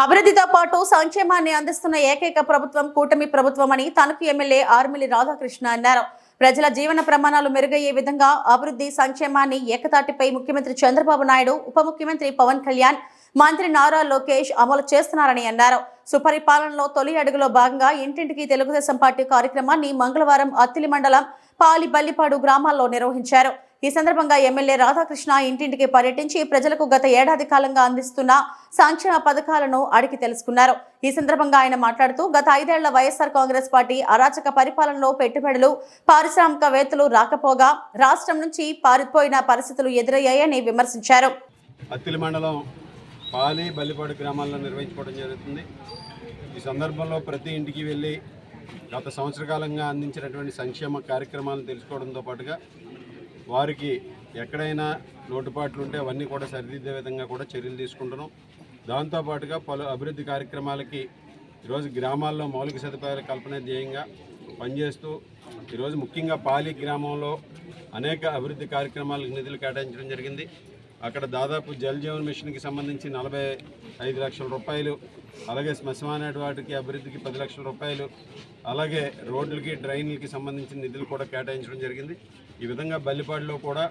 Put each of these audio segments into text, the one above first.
అభివృద్ధితో పాటు సంక్షేమాన్ని అందిస్తున్న ఏకైక ప్రభుత్వం కూటమి ప్రభుత్వం అని తణుకు ఎమ్మెల్యే ఆర్మిలి రాధాకృష్ణ అన్నారు. ప్రజల జీవన ప్రమాణాలు మెరుగయ్యే విధంగా అభివృద్ధి సంక్షేమాన్ని ఏకతాటిపై ముఖ్యమంత్రి చంద్రబాబు నాయుడు ఉప ముఖ్యమంత్రి పవన్ కళ్యాణ్ మంత్రి నారా లోకేష్ అమలు చేస్తున్నారని అన్నారు. సుపరిపాలనలో తొలి అడుగులో భాగంగా ఇంటింటికి తెలుగుదేశం పార్టీ కార్యక్రమాన్ని మంగళవారం అత్తిలి మండలం పాలి బల్లిపాడు గ్రామాల్లో నిర్వహించారు. ఈ సందర్భంగా ఎమ్మెల్యే రాధాకృష్ణ ఇంటింటికి పర్యటించి ప్రజలకు గత ఏడాది కాలంగా అందిస్తున్న సంక్షేమ పథకాలను అడిగి తెలుసుకున్నారు. ఈ సందర్భంగా ఆయన మాట్లాడుతూ గత ఐదేళ్ళ వైఎస్ఆర్ కాంగ్రెస్ పార్టీ అరాచక పరిపాలనలో పెట్టుబడులు పారిశ్రామికవేత్తలు రాకపోగా రాష్ట్రం నుంచి పారిపోయిన పరిస్థితులు ఎదురయ్యాయని విమర్శించారు. అత్తిలి మండలం పాలి బల్లిపాడు గ్రామాల్లో నిర్వహించుకోవడం జరుగుతుంది. ఈ సందర్భంలో ప్రతి ఇంటికి వెళ్ళి గత సంవత్సర కాలంగా అందించినటువంటి సంక్షేమ కార్యక్రమాలను తెలుసుకోవడంతో పాటుగా వారికి ఎక్కడైనా లోటుపాట్లు ఉంటే అవన్నీ కూడా సరిదిద్దే విధంగా కూడా చర్యలు తీసుకుంటున్నాం. దాంతోపాటుగా పలు అభివృద్ధి కార్యక్రమాలకి ఈరోజు గ్రామాల్లో మౌలిక సదుపాయాల కల్పన ధ్యేయంగా పనిచేస్తూ ఈరోజు ముఖ్యంగా పాలి గ్రామంలో అనేక అభివృద్ధి కార్యక్రమాలకు నిధులు కేటాయించడం జరిగింది. అక్కడ దాదాపు జల్ జీవన్ మిషన్కి సంబంధించి నలభై ఐదు లక్షల రూపాయలు అలాగే శ్మశాన వాటికి అభివృద్ధికి పది లక్షల రూపాయలు అలాగే రోడ్లకి డ్రైన్లకి సంబంధించిన నిధులు కూడా కేటాయించడం జరిగింది. ఈ విధంగా బల్లిపాడులో కూడా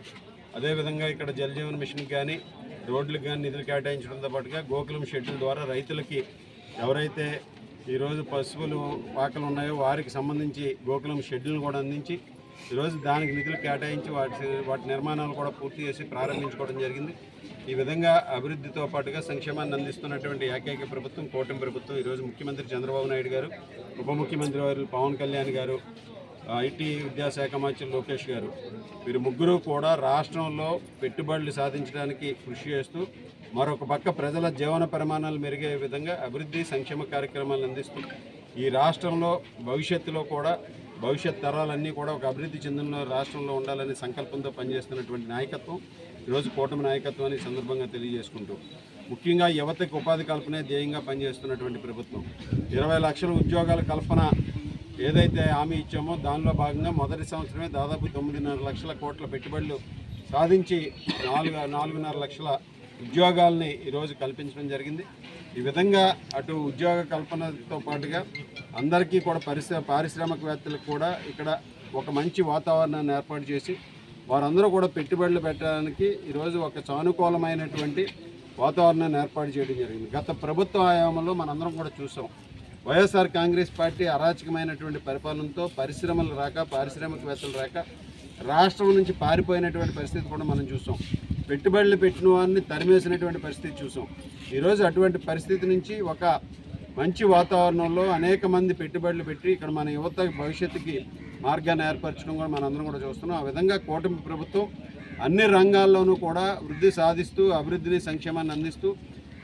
అదేవిధంగా ఇక్కడ జలజీవన్ మిషన్కి కానీ రోడ్లకు కానీ నిధులు కేటాయించడంతో పాటుగా గోకులం షెడ్యూల్ ద్వారా రైతులకి ఎవరైతే ఈరోజు పశువులు పాకలు ఉన్నాయో వారికి సంబంధించి గోకులం షెడ్యూల్ కూడా అందించి ఈరోజు దానికి నిధులు కేటాయించి వాటి వాటి నిర్మాణాలు కూడా పూర్తి చేసి ప్రారంభించుకోవడం జరిగింది. ఈ విధంగా అభివృద్ధితో పాటుగా సంక్షేమాన్ని అందిస్తున్నటువంటి ఏకైక ప్రభుత్వం కూటమి ప్రభుత్వం ఈరోజు ముఖ్యమంత్రి చంద్రబాబు నాయుడు గారు ఉప ముఖ్యమంత్రి వారు పవన్ కళ్యాణ్ గారు ఐటీ విద్యాశాఖ మంత్రి లోకేష్ గారు. వీరు ముగ్గురు కూడా రాష్ట్రంలో పెట్టుబడులు సాధించడానికి కృషి చేస్తూ మరొక పక్క ప్రజల జీవన ప్రమాణాలు మెరుగే విధంగా అభివృద్ధి సంక్షేమ కార్యక్రమాలను అందిస్తూ ఈ రాష్ట్రంలో భవిష్యత్తులో కూడా భవిష్యత్ తరాలన్నీ కూడా ఒక అభివృద్ధి చెందిన రాష్ట్రంలో ఉండాలనే సంకల్పంతో పనిచేస్తున్నటువంటి నాయకత్వం ఈరోజు కూటమి నాయకత్వం అని సందర్భంగా తెలియజేసుకుంటూ ముఖ్యంగా యువతకు ఉపాధి కల్పనే ధ్యేయంగా పనిచేస్తున్నటువంటి ప్రభుత్వం. ఇరవై లక్షల ఉద్యోగాల కల్పన ఏదైతే హామీ ఇచ్చామో దానిలో భాగంగా మొదటి సంవత్సరమే దాదాపు తొమ్మిదిన్నర లక్షల కోట్ల పెట్టుబడులు సాధించి నాలుగు నాలుగున్నర లక్షల ఉద్యోగాల్ని ఈరోజు కల్పించడం జరిగింది. ఈ విధంగా అటు ఉద్యోగ కల్పనతో పాటుగా అందరికీ కూడా పరిశ్ర పారిశ్రామికవేత్తలకు కూడా ఇక్కడ ఒక మంచి వాతావరణాన్ని ఏర్పాటు చేసి వారందరూ కూడా పెట్టుబడులు పెట్టడానికి ఈరోజు ఒక సానుకూలమైనటువంటి వాతావరణాన్ని ఏర్పాటు చేయడం జరిగింది. గత ప్రభుత్వ ఆయామంలో మనందరం కూడా చూసాం. వైఎస్ఆర్ కాంగ్రెస్ పార్టీ అరాచకమైనటువంటి పరిపాలనతో పరిశ్రమలు రాక పారిశ్రామికవేత్తలు రాక రాష్ట్రం నుంచి పారిపోయినటువంటి పరిస్థితి కూడా మనం చూసాం. పెట్టుబడులు పెట్టిన వారిని తరిమేసినటువంటి పరిస్థితి చూసాం. ఈరోజు అటువంటి పరిస్థితి నుంచి ఒక మంచి వాతావరణంలో అనేక మంది పెట్టుబడులు పెట్టి ఇక్కడ మన యువత భవిష్యత్తుకి మార్గాన్ని ఏర్పరచడం కూడా మనందరం కూడా చూస్తున్నాం. ఆ విధంగా కూటమి ప్రభుత్వం అన్ని రంగాల్లోనూ కూడా వృద్ధి సాధిస్తూ అభివృద్ధిని సంక్షేమాన్ని అందిస్తూ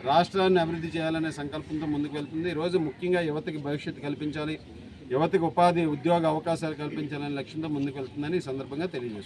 రాష్ట్రాన్ని అభివృద్ధి చేయాలనే సంకల్పంతో ముందుకు వెళ్తుంది. ఈరోజు ముఖ్యంగా యువతకి భవిష్యత్తు కల్పించాలి యువతకు ఉపాధి ఉద్యోగ అవకాశాలు కల్పించాలనే లక్ష్యంతో ముందుకు వెళ్తుందని ఈ సందర్భంగా తెలియజేస్తుంది